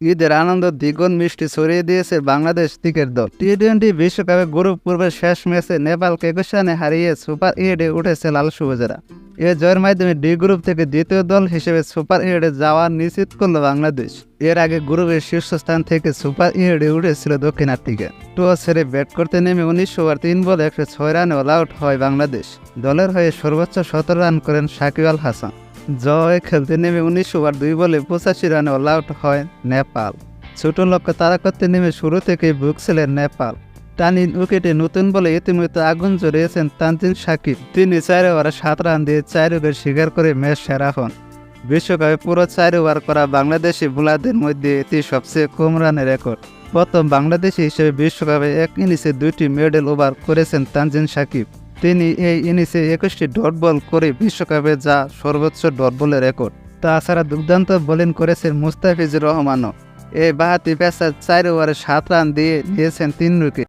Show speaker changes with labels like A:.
A: ঈদের আনন্দ দ্বিগুণ মিষ্টি ছড়িয়ে দিয়েছে বাংলাদেশ ক্রিকেট দল। টি টোয়েন্টি বিশ্বকাপে গ্রুপ পূর্বের শেষ ম্যাচে নেপালকে একুশ হারিয়ে সুপার এইটে উঠেছে লাল সবুজেরা। এ জয়ের মাধ্যমে ডি গ্রুপ থেকে দ্বিতীয় দল হিসেবে সুপার এইটে যাওয়া নিশ্চিত করল বাংলাদেশ। এর আগে গ্রুপের শীর্ষস্থান থেকে সুপার এইটে উঠেছিল দক্ষিণ আফ্রিকা। টস ছেড়ে ব্যাট করতে নেমে উনিশ ওভার তিন বলে একশো ছয় রানে অল আউট হয় বাংলাদেশ। দলের হয়ে সর্বোচ্চ সতেরো রান করেন সাকিব আল হাসান। জয় খেলতে নেমে উনিশ ওভার দুই বলে পঁচাশি রানে অল আউট হয় নেপাল। ছোট লক্ষ্য তারা করতে নেমে শুরু থেকেই ভুগছিলেন নেপাল। টানি উইকেটে নতুন বলে ইতিমধ্যে আগুন জড়িয়েছেন তানজিন সাকিব। তিনি চার ওভারে সাত রান দিয়ে চার উইকেট শিকার করে ম্যাচ সেরা হন। বিশ্বকাপে পুরো চার ওভার করা বাংলাদেশি বোলারদের মধ্যে এটি সবচেয়ে কম রানের রেকর্ড। প্রথম বাংলাদেশি হিসেবে বিশ্বকাপে এক ইনিংসে দুইটি মেডেল ওভার করেছেন তানজিন সাকিব। তিনি এই ইনিংসে একুশটি ডট বল করে বিশ্বকাপে যা সর্বোচ্চ ডট বলের রেকর্ড। তাছাড়া দুর্দান্ত বোলিং করেছেন মুস্তাফিজুর রহমানও। এই বাহাতি পেসার চার ওভারে সাত রান দিয়ে নিয়েছেন তিন উইকেট।